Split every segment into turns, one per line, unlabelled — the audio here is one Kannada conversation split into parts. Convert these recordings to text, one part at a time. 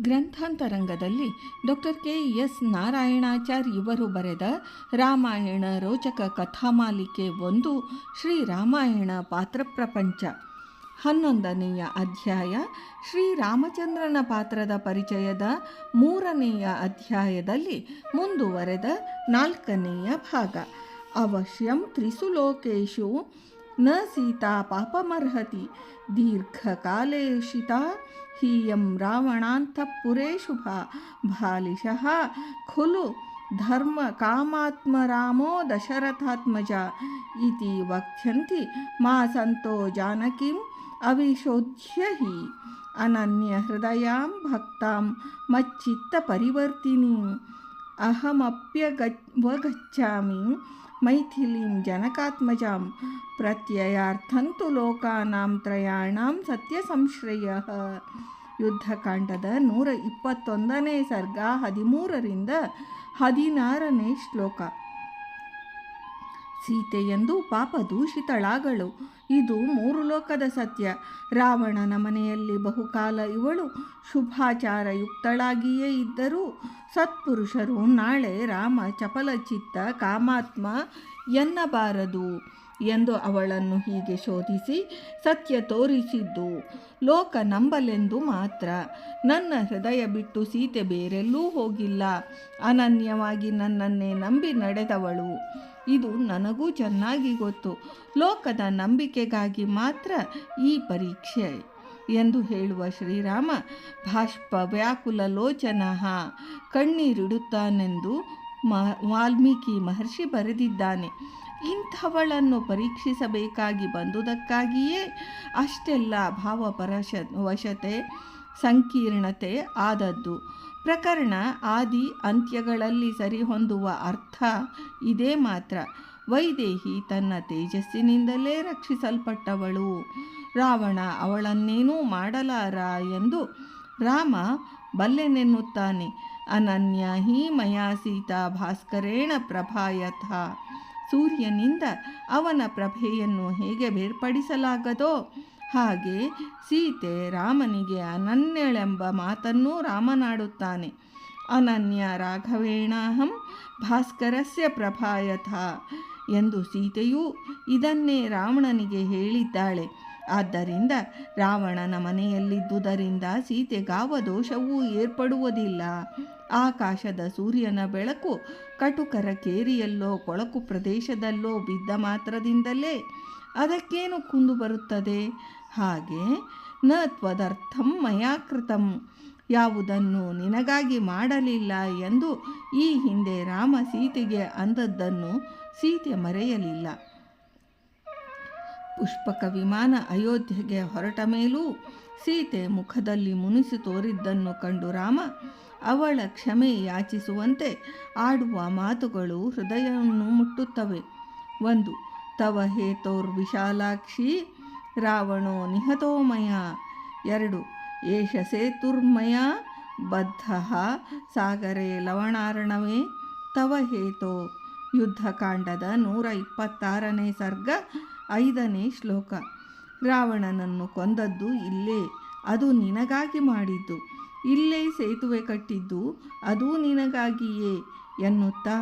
ಗ್ರಂಥಾಂತರಂಗದಲ್ಲಿ ಡಾಕ್ಟರ್ ಕೆ ಎಸ್ ನಾರಾಯಣಾಚಾರ್ ಇವರು ಬರೆದ ರಾಮಾಯಣ ರೋಚಕ ಕಥಾಮಾಲಿಕೆ ಒಂದು ಶ್ರೀರಾಮಾಯಣ ಪಾತ್ರ ಪ್ರಪಂಚ. ಹನ್ನೊಂದನೆಯ ಅಧ್ಯಾಯ ಶ್ರೀರಾಮಚಂದ್ರನ ಪಾತ್ರದ ಪರಿಚಯದ ಮೂರನೆಯ ಅಧ್ಯಾಯದಲ್ಲಿ ಮುಂದುವರೆದ ನಾಲ್ಕನೆಯ ಭಾಗ. ಅವಶ್ಯಂ ತ್ರಿಸುಲೋಕೇಶು न सीता पापमर्हति। दीर्घकालेषिता हियं रावणान्तःपुरे शुभा। भालिशः खलु धर्मकामात्मरामो दशरथात्मजा। इति वक्ष्यन्ति मा सन्तो जानकीम् अविशोध्य हि। अनन्यहृदयां भक्तां मच्चित्तपरिवर्तिनीम् गच्छामि ಮೈಥಿಲೀಂ ಜನಕಾತ್ಮಜಾಂ ಪ್ರತ್ಯಯಾರ್ಥಂತು ಲೋಕಾನಾಂ ತ್ರಯಾಣಾಂ ಸತ್ಯ ಸಂಶ್ರಯ ಯುದ್ಧಕಾಂಡದ ನೂರ ಇಪ್ಪತ್ತೊಂದನೇ ಸರ್ಗ ಹದಿಮೂರರಿಂದ ಹದಿನಾರನೇ ಶ್ಲೋಕ। ಸೀತೆಯೆಂದು ಪಾಪ ದೂಷಿತಳಾಗಳು. ಇದು ಮೂರು ಲೋಕದ ಸತ್ಯ. ರಾವಣನ ಮನೆಯಲ್ಲಿ ಬಹುಕಾಲ ಇವಳು ಶುಭಾಚಾರಯುಕ್ತಳಾಗಿಯೇ ಇದ್ದರೂ ಸತ್ಪುರುಷರು ನಾಳೆ ರಾಮ ಚಪಲಚಿತ್ತ ಕಾಮಾತ್ಮ ಎನ್ನಬಾರದು ಎಂದು ಅವಳನ್ನು ಹೀಗೆ ಶೋಧಿಸಿ ಸತ್ಯ ತೋರಿಸಿದ್ದು. ಲೋಕ ನಂಬಲೆಂದು ಮಾತ್ರ. ನನ್ನ ಹೃದಯ ಬಿಟ್ಟು ಸೀತೆ ಬೇರೆಲ್ಲೂ ಹೋಗಿಲ್ಲ. ಅನನ್ಯವಾಗಿ ನನ್ನನ್ನೇ ನಂಬಿ ನಡೆದವಳು. ಇದು ನನಗೂ ಚೆನ್ನಾಗಿ ಗೊತ್ತು. ಲೋಕದ ನಂಬಿಕೆಗಾಗಿ ಮಾತ್ರ ಈ ಪರೀಕ್ಷೆ ಎಂದು ಹೇಳುವ ಶ್ರೀರಾಮ ಭಾಷ್ಪ ವ್ಯಾಕುಲ ಲೋಚನ. ಕಣ್ಣೀರಿಡುತ್ತಾನೆಂದು ವಾಲ್ಮೀಕಿ ಮಹರ್ಷಿ ಬರೆದಿದ್ದಾನೆ. ಇಂಥವಳನ್ನು ಪರೀಕ್ಷಿಸಬೇಕಾಗಿ ಬಂದುದಕ್ಕಾಗಿಯೇ ಅಷ್ಟೆಲ್ಲ ಭಾವಪರಶ ವಶತೆ ಸಂಕೀರ್ಣತೆ ಆದದ್ದು. ಪ್ರಕರಣ ಆದಿ ಅಂತ್ಯಗಳಲ್ಲಿ ಸರಿಹೊಂದುವ ಅರ್ಥ ಇದೇ ಮಾತ್ರ. ವೈದೇಹಿ ತನ್ನ ತೇಜಸ್ಸಿನಿಂದಲೇ ರಕ್ಷಿಸಲ್ಪಟ್ಟವಳು. ರಾವಣ ಅವಳನ್ನೇನೂ ಮಾಡಲಾರ ಎಂದು ರಾಮ ಬಲ್ಲೆನೆನ್ನುತ್ತಾನೆ. ಅನನ್ಯ ಹಿ ಸೀತಾ ಭಾಸ್ಕರೇಣ ಪ್ರಭಾಯಥ. ಸೂರ್ಯನಿಂದ ಅವನ ಪ್ರಭೆಯನ್ನು ಹೇಗೆ ಬೇರ್ಪಡಿಸಲಾಗದೋ ಹಾಗೆ ಸೀತೆ ರಾಮನಿಗೆ ಅನನ್ಯಳೆಂಬ ಮಾತನ್ನೂ ರಾಮನಾಡುತ್ತಾನೆ. ಅನನ್ಯ ರಾಘವೇಣಾಹಂ ಭಾಸ್ಕರಸ್ಯ ಪ್ರಭಾಯಥ ಎಂದು ಸೀತೆಯೂ ಇದನ್ನೇ ರಾವಣನಿಗೆ ಹೇಳಿದ್ದಾಳೆ. ಆದ್ದರಿಂದ ರಾವಣನ ಮನೆಯಲ್ಲಿದ್ದುದರಿಂದ ಸೀತೆಗಾವ ದೋಷವೂ ಏರ್ಪಡುವುದಿಲ್ಲ. ಆಕಾಶದ ಸೂರ್ಯನ ಬೆಳಕು ಕಟುಕರ ಕೇರಿಯಲ್ಲೋ ಕೊಳಕು ಪ್ರದೇಶದಲ್ಲೋ ಬಿದ್ದ ಮಾತ್ರದಿಂದಲೇ ಅದಕ್ಕೇನು ಕುಂದು ಬರುತ್ತದೆ? ಹಾಗೆ, ನ ತ್ವದರ್ಥಂ ಮಯಾಕೃತಂ ಯಾವುದನ್ನು ನಿನಗಾಗಿ ಮಾಡಲಿಲ್ಲ ಎಂದು ಈ ಹಿಂದೆ ರಾಮ ಸೀತೆಗೆ ಅಂದದ್ದನ್ನು ಸೀತೆ ಮರೆಯಲಿಲ್ಲ. ಪುಷ್ಪಕ ವಿಮಾನ ಅಯೋಧ್ಯೆಗೆ ಹೊರಟ ಮೇಲೂ ಸೀತೆ ಮುಖದಲ್ಲಿ ಮುನಿಸಿ ತೋರಿದ್ದನ್ನು ಕಂಡು ರಾಮ ಅವಳ ಕ್ಷಮೆ ಯಾಚಿಸುವಂತೆ ಆಡುವ ಮಾತುಗಳು ಹೃದಯವನ್ನು ಮುಟ್ಟುತ್ತವೆ. ಒಂದು ತವ ಹೇತೋರ್ವಿಶಾಲಾಕ್ಷಿ ರಾವಣೋ ನಿಹತೋಮಯ ಎರಡು, ಏಷ ಸೇತುರ್ಮಯ ಬದ್ಧ ಸಾಗರೇ ಲವಣಾರ್ಣವೇ ತವ ಹೇತೋ ಯುದ್ಧಕಾಂಡದ ನೂರ ಇಪ್ಪತ್ತಾರನೇ ಸರ್ಗ, ಐದನೇ ಶ್ಲೋಕ. ರಾವಣನನ್ನು ಕೊಂದದ್ದು ಇಲ್ಲೇ, ಅದು ನಿನಗಾಗಿ ಮಾಡಿದ್ದು. ಇಲ್ಲೇ ಸೇತುವೆ ಕಟ್ಟಿದ್ದು, ಅದೂ ನಿನಗಾಗಿಯೇ ಎನ್ನುತ್ತಾ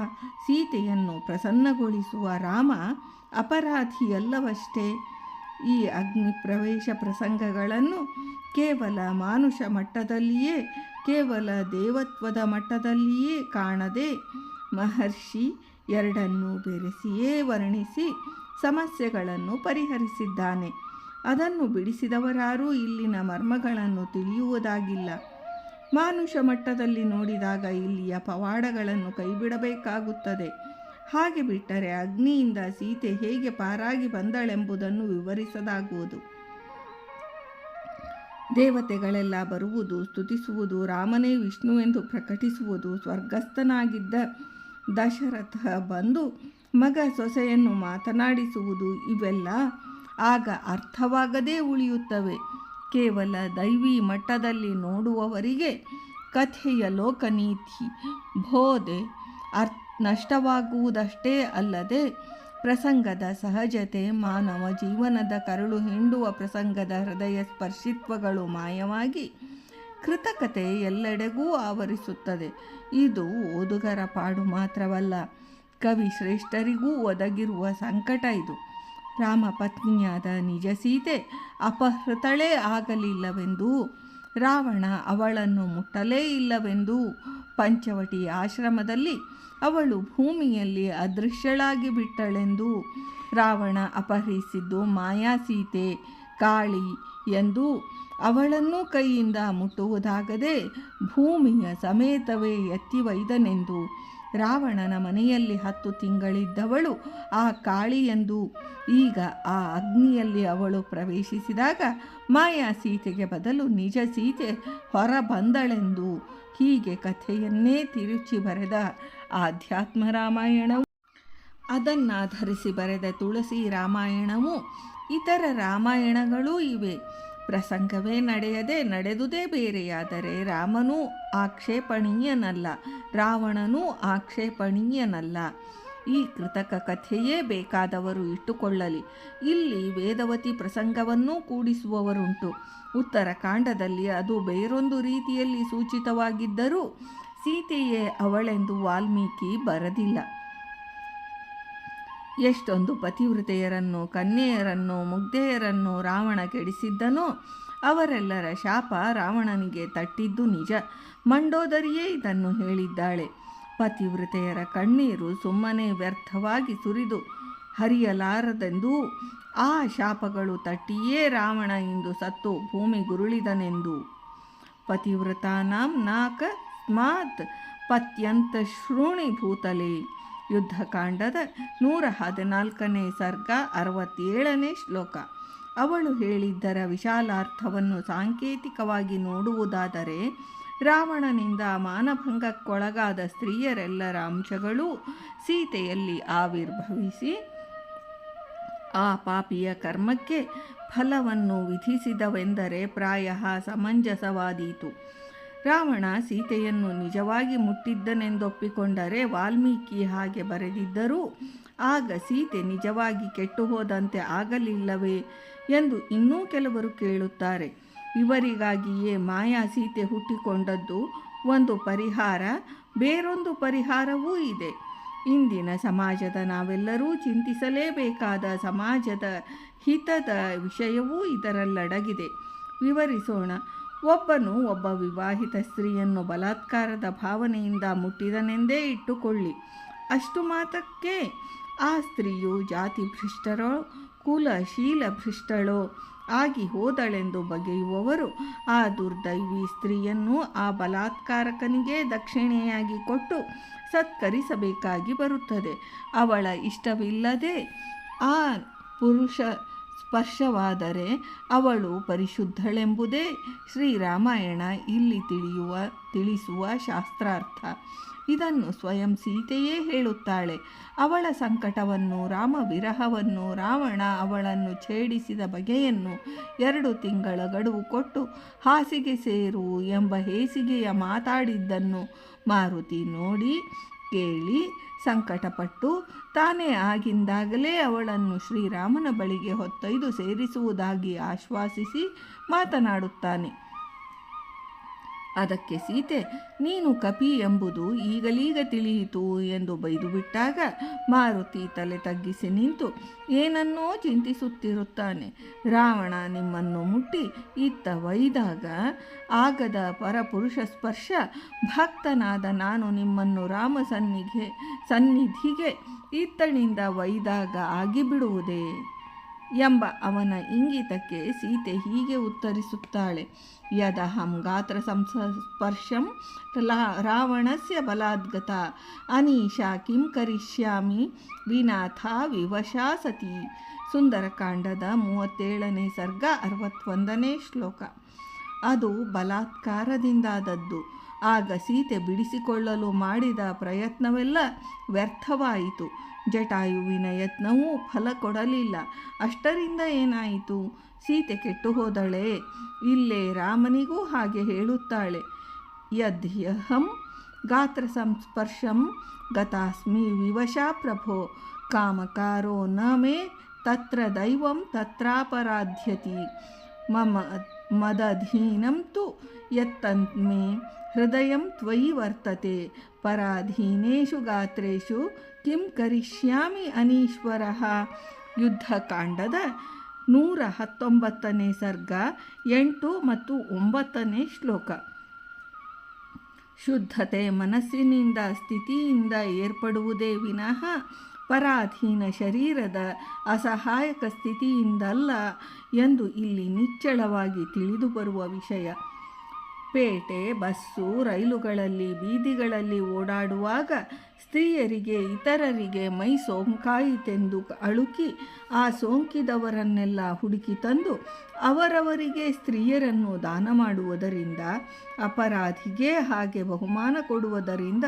ಸೀತೆಯನ್ನು ಪ್ರಸನ್ನಗೊಳಿಸುವ ರಾಮ ಅಪರಾಧಿಯಲ್ಲವಷ್ಟೇ ಈ ಅಗ್ನಿ ಪ್ರವೇಶ ಪ್ರಸಂಗಗಳನ್ನು ಕೇವಲ ಮಾನುಷ ಮಟ್ಟದಲ್ಲಿಯೇ, ಕೇವಲ ದೇವತ್ವದ ಮಟ್ಟದಲ್ಲಿಯೇ ಕಾಣದೆ ಮಹರ್ಷಿ ಎರಡನ್ನೂ ಬೆರೆಸಿಯೇ ವರ್ಣಿಸಿ ಸಮಸ್ಯೆಗಳನ್ನು ಪರಿಹರಿಸಿದ್ದಾನೆ. ಅದನ್ನು ಬಿಡಿಸಿದವರಾರೂ ಇಲ್ಲಿನ ಮರ್ಮಗಳನ್ನು ತಿಳಿಯುವುದಾಗಿಲ್ಲ. ಮಾನುಷ ಮಟ್ಟದಲ್ಲಿ ನೋಡಿದಾಗ ಇಲ್ಲಿಯ ಪವಾಡಗಳನ್ನು ಕೈಬಿಡಬೇಕಾಗುತ್ತದೆ. ಹಾಗೆ ಬಿಟ್ಟರೆ ಅಗ್ನಿಯಿಂದ ಸೀತೆ ಹೇಗೆ ಪಾರಾಗಿ ಬಂದಳೆಂಬುದನ್ನು ವಿವರಿಸದಾಗುವುದು. ದೇವತೆಗಳೆಲ್ಲ ಬರುವುದು, ಸ್ತುತಿಸುವುದು, ರಾಮನೇ ವಿಷ್ಣುವೆಂದು ಪ್ರಕಟಿಸುವುದು, ಸ್ವರ್ಗಸ್ಥನಾಗಿದ್ದ ದಶರಥ ಬಂದು ಮಗ ಸೊಸೆಯನ್ನು ಮಾತನಾಡಿಸುವುದು, ಇವೆಲ್ಲ ಆಗ ಅರ್ಥವಾಗದೇ ಉಳಿಯುತ್ತವೆ. ಕೇವಲ ದೈವಿ ಮಟ್ಟದಲ್ಲಿ ನೋಡುವವರಿಗೆ ಕಥೆಯ ಲೋಕನೀತಿ, ಬೋಧೆ, ಅರ್ಥ ನಷ್ಟವಾಗುವುದಷ್ಟೇ ಅಲ್ಲದೆ ಪ್ರಸಂಗದ ಸಹಜತೆ, ಮಾನವ ಜೀವನದ ಕರುಳು ಹಿಂಡುವ ಪ್ರಸಂಗದ ಹೃದಯ ಸ್ಪರ್ಶಿತ್ವಗಳು ಮಾಯವಾಗಿ ಕೃತಕತೆ ಎಲ್ಲೆಡೆಗೂ ಆವರಿಸುತ್ತದೆ. ಇದು ಓದುಗರ ಪಾಡು ಮಾತ್ರವಲ್ಲ, ಕವಿ ಶ್ರೇಷ್ಠರಿಗೂ ಒದಗಿರುವ ಸಂಕಟ ಇದು. ರಾಮ ಪತ್ನಿಯಾದ ನಿಜ ಸೀತೆ ಅಪಹೃತಳೇ ಆಗಲಿಲ್ಲವೆಂದು, ರಾವಣ ಅವಳನ್ನು ಮುಟ್ಟಲೇ ಇಲ್ಲವೆಂದು ಪಂಚವಟಿ ಆಶ್ರಮದಲ್ಲಿ ಅವಳು ಭೂಮಿಯಲ್ಲಿ ಅದೃಶ್ಯಳಾಗಿ ಬಿಟ್ಟಳೆಂದು ರಾವಣ ಅಪಹರಿಸಿದ್ದು ಮಾಯಾ ಸೀತೆ ಕಾಳಿ ಎಂದು ಅವಳನ್ನೂ ಕೈಯಿಂದ ಮುಟ್ಟುವುದಾಗದೆ ಭೂಮಿಯ ಸಮೇತವೇ ಎತ್ತಿ ಒಯ್ದನೆಂದು ರಾವಣನ ಮನೆಯಲ್ಲಿ ಹತ್ತು ತಿಂಗಳಿದ್ದವಳು ಆ ಕಾಳಿಯೆಂದು ಈಗ ಆ ಅಗ್ನಿಯಲ್ಲಿ ಅವಳು ಪ್ರವೇಶಿಸಿದಾಗ ಮಾಯಾ ಸೀತೆಗೆ ಬದಲು ನಿಜ ಸೀತೆ ಹೊರ ಬಂದಳೆಂದು ಹೀಗೆ ಕಥೆಯನ್ನೇ ತಿರುಚಿ ಬರೆದ ಆಧ್ಯಾತ್ಮ ರಾಮಾಯಣವು ಅದನ್ನಾಧರಿಸಿ ಬರೆದ ತುಳಸಿ ರಾಮಾಯಣವು ಇತರ ರಾಮಾಯಣಗಳೂ ಇವೆ. ಪ್ರಸಂಗವೇ ನಡೆಯದೆ ನಡೆದುದೇ ಬೇರೆಯಾದರೆ ರಾಮನೂ ಆಕ್ಷೇಪಣೀಯನಲ್ಲ, ರಾವಣನೂ ಆಕ್ಷೇಪಣೀಯನಲ್ಲ. ಈ ಕೃತಕ ಕಥೆಯೇ ಬೇಕಾದವರು ಇಟ್ಟುಕೊಳ್ಳಲಿ. ಇಲ್ಲಿ ವೇದವತಿ ಪ್ರಸಂಗವನ್ನೂ ಕೂಡಿಸುವವರುಂಟು. ಉತ್ತರಕಾಂಡದಲ್ಲಿ ಅದು ಬೇರೊಂದು ರೀತಿಯಲ್ಲಿ ಸೂಚಿತವಾಗಿದ್ದರೂ ಸೀತೆಯೇ ಅವಳೆಂದು ವಾಲ್ಮೀಕಿ ಬರದಿಲ್ಲ. ಎಷ್ಟೊಂದು ಪತಿವೃತೆಯರನ್ನು, ಕನ್ಯೆಯರನ್ನು, ಮುಗ್ಧೆಯರನ್ನು ರಾವಣ ಕೆಡಿಸಿದ್ದನೋ, ಅವರೆಲ್ಲರ ಶಾಪ ರಾವಣನಿಗೆ ತಟ್ಟಿದ್ದು ನಿಜ. ಮಂಡೋದರಿಯೇ ಇದನ್ನು ಹೇಳಿದ್ದಾಳೆ. ಪತಿವೃತೆಯರ ಕಣ್ಣೀರು ಸುಮ್ಮನೆ ವ್ಯರ್ಥವಾಗಿ ಸುರಿದು ಹರಿಯಲಾರದೆಂದೂ ಆ ಶಾಪಗಳು ತಟ್ಟಿಯೇ ರಾವಣ ಇಂದು ಸತ್ತು ಭೂಮಿ ಗುರುಳಿದನೆಂದು. ಪತಿವ್ರತಾನಾಂ ನಾಕ ಸ್ಮಾತ್ ಪತ್ಯಂತ ಶೃಣಿ ಭೂತಲೆ. ಯುದ್ಧಕಾಂಡದ ನೂರ ಹದಿನಾಲ್ಕನೇ ಸರ್ಗ ಅರವತ್ತೇಳನೇ ಶ್ಲೋಕ. ಅವಳು ಹೇಳಿದ್ದರ ವಿಶಾಲಾರ್ಥವನ್ನು ಸಾಂಕೇತಿಕವಾಗಿ ನೋಡುವುದಾದರೆ, ರಾವಣನಿಂದ ಮಾನಭಂಗಕ್ಕೊಳಗಾದ ಸ್ತ್ರೀಯರೆಲ್ಲರ ಅಂಶಗಳೂ ಸೀತೆಯಲ್ಲಿ ಆವಿರ್ಭವಿಸಿ ಆ ಪಾಪಿಯ ಕರ್ಮಕ್ಕೆ ಫಲವನ್ನು ವಿಧಿಸಿದವೆಂದರೆ ಪ್ರಾಯ ಸಮಂಜಸವಾದೀತು. ರಾವಣ ಸೀತೆಯನ್ನು ನಿಜವಾಗಿ ಮುಟ್ಟಿದ್ದನೆಂದೊಪ್ಪಿಕೊಂಡರೆ ವಾಲ್ಮೀಕಿ ಹಾಗೆ ಬರೆದಿದ್ದರೂ, ಆಗ ಸೀತೆ ನಿಜವಾಗಿ ಕೆಟ್ಟು ಹೋದಂತೆ ಆಗಲಿಲ್ಲವೇ ಎಂದು ಇನ್ನೂ ಕೆಲವರು ಕೇಳುತ್ತಾರೆ. ಇವರಿಗಾಗಿಯೇ ಮಾಯಾ ಸೀತೆ ಹುಟ್ಟಿಕೊಂಡದ್ದು ಒಂದು ಪರಿಹಾರ, ಬೇರೊಂದು ಪರಿಹಾರವೂ ಇದೆ. ಇಂದಿನ ಸಮಾಜದ ನಾವೆಲ್ಲರೂ ಚಿಂತಿಸಲೇಬೇಕಾದ ಸಮಾಜದ ಹಿತದ ವಿಷಯವೂ ಇದರಲ್ಲಡಗಿದೆ. ವಿವರಿಸೋಣ. ಒಬ್ಬನು ಒಬ್ಬ ವಿವಾಹಿತ ಸ್ತ್ರೀಯನ್ನು ಬಲಾತ್ಕಾರದ ಭಾವನೆಯಿಂದ ಮುಟ್ಟಿದನೆಂದೇ ಇಟ್ಟುಕೊಳ್ಳಿ. ಅಷ್ಟು ಮಾತಕ್ಕೆ ಆ ಸ್ತ್ರೀಯು ಜಾತಿ ಭ್ರಷ್ಟರೋ ಕುಲ ಶೀಲ ಭ್ರಷ್ಟಳೋ ಆಗಿ ಹೋದಳೆಂದು ಬಗೆಯುವವರು ಆ ದುರ್ದೈವಿ ಸ್ತ್ರೀಯನ್ನು ಆ ಬಲಾತ್ಕಾರಕನಿಗೆ ದಕ್ಷಿಣೆಯಾಗಿ ಕೊಟ್ಟು ಸತ್ಕರಿಸಬೇಕಾಗಿ ಬರುತ್ತದೆ. ಅವಳ ಇಷ್ಟವಿಲ್ಲದೆ ಆ ಪುರುಷ ಸ್ಪರ್ಶವಾದರೆ ಅವಳು ಪರಿಶುದ್ಧಳೆಂಬುದೇ ಶ್ರೀರಾಮಾಯಣ ಇಲ್ಲಿ ತಿಳಿಯುವ, ತಿಳಿಸುವ ಶಾಸ್ತ್ರಾರ್ಥ. ಇದನ್ನು ಸ್ವಯಂ ಸೀತೆಯೇ ಹೇಳುತ್ತಾಳೆ. ಅವಳ ಸಂಕಟವನ್ನು ರಾಮ ವಿರಹವನ್ನು ರಾವಣ ಅವಳನ್ನು ಛೇಡಿಸಿದ ಬಗೆಯನ್ನು ಎರಡು ತಿಂಗಳ ಗಡುವು ಕೊಟ್ಟು ಹಾಸಿಗೆ ಸೇರು ಎಂಬ ಹೇಸಿಗೆಯ ಮಾತಾಡಿದ್ದನ್ನು ಮಾರುತಿ ನೋಡಿ ಕೇಳಿ ಸಂಕಟಪಟ್ಟು ತಾನೇ ಆಗಿಂದಾಗಲೇ ಅವಳನ್ನು ಶ್ರೀರಾಮನ ಬಳಿಗೆ ಹೊತ್ತೊಯ್ದು ಸೇರಿಸುವುದಾಗಿ ಆಶ್ವಾಸಿಸಿ ಮಾತನಾಡುತ್ತಾನೆ. ಅದಕ್ಕೆ ಸೀತೆ, ನೀನು ಕಪಿ ಎಂಬುದು ಈಗಲೀಗ ತಿಳಿಯಿತು ಎಂದು ಬೈದು ಬಿಟ್ಟಾಗ ಮಾರುತಿ ತಲೆ ತಗ್ಗಿಸಿ ನಿಂತು ಏನನ್ನೋ ಚಿಂತಿಸುತ್ತಿರುತ್ತಾನೆ. ರಾವಣ ನಿಮ್ಮನ್ನು ಮುಟ್ಟಿ ಇತ್ತ ಒಯ್ದಾಗ ಆಗದ ಪರಪುರುಷ ಸ್ಪರ್ಶ ಭಕ್ತನಾದ ನಾನು ನಿಮ್ಮನ್ನು ರಾಮ ಸನ್ನಿಗೆ, ಸನ್ನಿಧಿಗೆ ಇತ್ತಣಿಂದ ಒಯ್ದಾಗ ಆಗಿಬಿಡುವುದೇ? ಎಂಬ ಅವನ ಇಂಗಿತಕ್ಕೆ ಸೀತೆ ಹೀಗೆ ಉತ್ತರಿಸುತ್ತಾಳೆ. ಯದಹಂ ಗಾತ್ರ ಸಂಸ್ಪರ್ಶಂ ರಾವಣಸ್ಯ ಬಲಾದ್ಗತ, ಅನೀಶಾ ಕಿಂ ಕರಿಷ್ಯಾಮಿ, ವಿನಾಥ ವಿವಶಾ ಸತಿ ಸುಂದರಕಾಂಡದ ಮೂವತ್ತೇಳನೇ ಸರ್ಗ, ಅರವತ್ತೊಂದನೇ ಶ್ಲೋಕ. ಅದು ಬಲಾತ್ಕಾರದಿಂದಾದದ್ದು. ಆಗ ಸೀತೆ ಬಿಡಿಸಿಕೊಳ್ಳಲು ಮಾಡಿದ ಪ್ರಯತ್ನವೆಲ್ಲ ವ್ಯರ್ಥವಾಯಿತು. ಜಟಾಯುವಿನ ಯತ್ನವೂ ಫಲ ಕೊಡಲಿಲ್ಲ. ಅಷ್ಟರಿಂದ ಏನಾಯಿತು? ಸೀತೆ ಕೆಟ್ಟು ಹೋದಳೆ ಇಲ್ಲೇ ರಾಮನಿಗೂ ಹಾಗೆ ಹೇಳುತ್ತಾಳೆ. ಯದ್ಯಹಂ ಗಾತ್ರ ಸಂಸ್ಪರ್ಶಂ ಗತಾಸ್ಮಿ ವಿವಶಾ ಪ್ರಭೋ. ಕಾಮಕಾರೋ ನ ಮೇ ತತ್ರ ದೈವಂ ತತ್ರಾಪರಾಧ್ಯತಿ. ಮಮ ಮದಧೀನಂ ತು ಯತ್ತನ್ಮೇ ಹೃದಯಂ ತ್ವಯಿ ವರ್ತತೆ ಪರಾಧೀನೇಷು ಗಾತ್ರು ಕಂ ಕರಿಷ್ಯಾಮಿ ಅನೀಶ್ವರಃ ಯುದ್ಧಕಾಂಡದ ನೂರ ಹತ್ತೊಂಬತ್ತನೇ ಸರ್ಗ, ಎಂಟು ಮತ್ತು ಒಂಬತ್ತನೇ ಶ್ಲೋಕ. ಶುದ್ಧತೆ ಮನಸ್ಸಿನಿಂದ, ಸ್ಥಿತಿಯಿಂದ ಏರ್ಪಡುವುದೇ ವಿನಃ ಪರಾಧೀನ ಶರೀರದ ಅಸಹಾಯಕ ಸ್ಥಿತಿಯಿಂದಲ್ಲ ಎಂದು ಇಲ್ಲಿ ನಿಚ್ಚಳವಾಗಿ ತಿಳಿದುಬರುವ ವಿಷಯ. ಪೇಟೆ, ಬಸ್ಸು, ರೈಲುಗಳಲ್ಲಿ, ಬೀದಿಗಳಲ್ಲಿ ಓಡಾಡುವಾಗ ಸ್ತ್ರೀಯರಿಗೆ, ಇತರರಿಗೆ ಮೈ ಸೋಂಕಾಯಿತೆಂದು ಅಳುಕಿ, ಆ ಸೋಂಕಿದವರನ್ನೆಲ್ಲ ಹುಡುಕಿ ತಂದು ಅವರವರಿಗೆ ಸ್ತ್ರೀಯರನ್ನು ದಾನ ಮಾಡುವುದರಿಂದ, ಅಪರಾಧಿಗೆ ಹಾಗೆ ಬಹುಮಾನ ಕೊಡುವುದರಿಂದ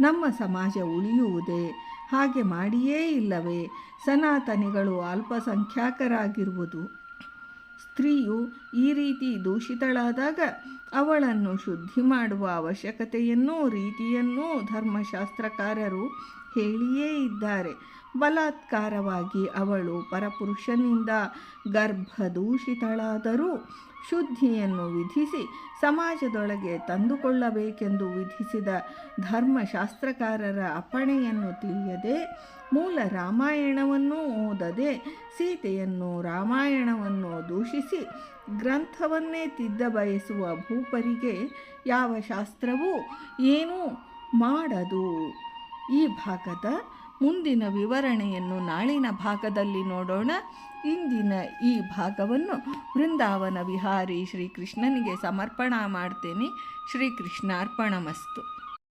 ನಮ್ಮ ಸಮಾಜ ಉಳಿಯುವುದೇ? ಹಾಗೆ ಮಾಡಿಯೇ ಇಲ್ಲವೇ? ಸನಾತನಿಗಳು ಅಲ್ಪಸಂಖ್ಯಾತರಾಗಿರುವುದು. ಸ್ತ್ರೀಯು ಈ ರೀತಿ ದೂಷಿತಳಾದಾಗ ಅವಳನ್ನು ಶುದ್ಧಿ ಮಾಡುವ ಅವಶ್ಯಕತೆಯನ್ನೂ ರೀತಿಯನ್ನೂ ಧರ್ಮಶಾಸ್ತ್ರಕಾರರು ಹೇಳಿಯೇ ಇದ್ದಾರೆ. ಬಲಾತ್ಕಾರವಾಗಿ ಅವಳು ಪರಪುರುಷನಿಂದ ಗರ್ಭದೂಷಿತಳಾದರೂ ಶುದ್ಧಿಯನ್ನು ವಿಧಿಸಿ ಸಮಾಜದೊಳಗೆ ತಂದುಕೊಳ್ಳಬೇಕೆಂದು ವಿಧಿಸಿದ ಧರ್ಮಶಾಸ್ತ್ರಕಾರರ ಅಪ್ಪಣೆಯನ್ನು ತಿಳಿಯದೆ ಮೂಲ ರಾಮಾಯಣವನ್ನೂ ಓದದೆ ಸೀತೆಯನ್ನು ರಾಮಾಯಣವನ್ನು ದೂಷಿಸಿ ಗ್ರಂಥವನ್ನೇ ತಿದ್ದ ಬಯಸುವ ಭೂಪರಿಗೆ ಯಾವ ಶಾಸ್ತ್ರವೂ ಏನೂ ಮಾಡದು. ಈ ಭಾಗದ ಮುಂದಿನ ವಿವರಣೆಯನ್ನು ನಾಳಿನ ಭಾಗದಲ್ಲಿ ನೋಡೋಣ. ಇಂದಿನ ಈ ಭಾಗವನ್ನು ವೃಂದಾವನ ವಿಹಾರಿ ಶ್ರೀಕೃಷ್ಣನಿಗೆ ಸಮರ್ಪಣಾ ಮಾಡ್ತೇನೆ. ಶ್ರೀಕೃಷ್ಣಾರ್ಪಣಮಸ್ತು.